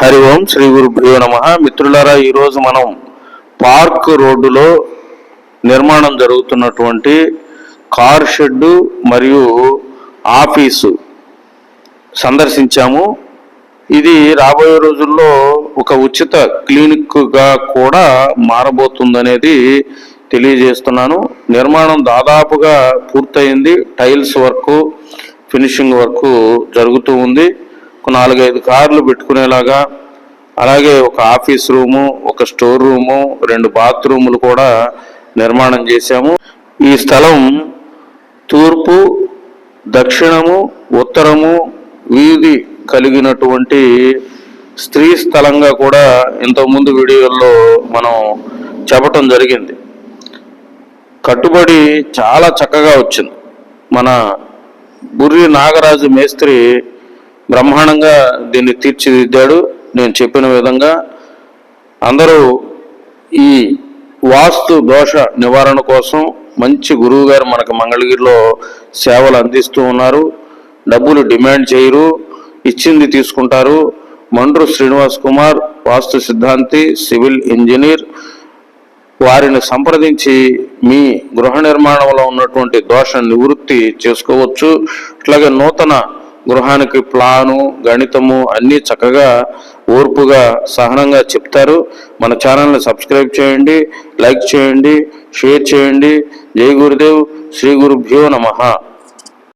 హరి ఓం శ్రీ గురుభ్యో నమ. మిత్రులారా ఈరోజు మనం పార్క్ రోడ్డులో నిర్మాణం జరుగుతున్నటువంటి కార్ షెడ్డు మరియు ఆఫీసు సందర్శించాము. ఇది రాబోయే రోజుల్లో ఒక ఉచిత క్లినిక్గా కూడా మారబోతుందనేది తెలియజేస్తున్నాను. నిర్మాణం దాదాపుగా పూర్తయింది. టైల్స్ వర్క్ ఫినిషింగ్ వర్క్ జరుగుతూ ఉంది. ఒక నాలుగైదు కార్లు పెట్టుకునేలాగా అలాగే ఒక ఆఫీస్ రూము ఒక స్టోర్ రూము రెండు బాత్రూములు కూడా నిర్మాణం చేశాము. ఈ స్థలం తూర్పు దక్షిణము ఉత్తరము వీధి కలిగినటువంటి స్త్రీ స్థలంగా కూడా ఇంతకుముందు వీడియోల్లో మనం చెప్పటం జరిగింది. కట్టుబడి చాలా చక్కగా వచ్చింది. మన బుర్రి నాగరాజు మేస్త్రి బ్రహ్మాండంగా దీన్ని తీర్చిదిద్దాడు. నేను చెప్పిన విధంగా అందరూ ఈ వాస్తు దోష నివారణ కోసం మంచి గురువు గారు మనకు మంగళగిరిలో సేవలు అందిస్తూ ఉన్నారు. డబ్బులు డిమాండ్ చేయరు. ఇచ్చింది తీసుకుంటారు. మండ్రు శ్రీనివాస్ కుమార్ వాస్తు సిద్ధాంతి సివిల్ ఇంజనీర్ వారిని సంప్రదించి మీ గృహ నిర్మాణంలో ఉన్నటువంటి దోష నివృత్తి చేసుకోవచ్చు. అట్లాగే నూతన గృహానికి ప్లాను గణితము అన్నీ చక్కగా ఓర్పుగా సహనంగా చెప్తారు. మన ఛానల్ని సబ్స్క్రైబ్ చేయండి లైక్ చేయండి షేర్ చేయండి. జై గురుదేవ్ శ్రీ గురుభ్యో నమః.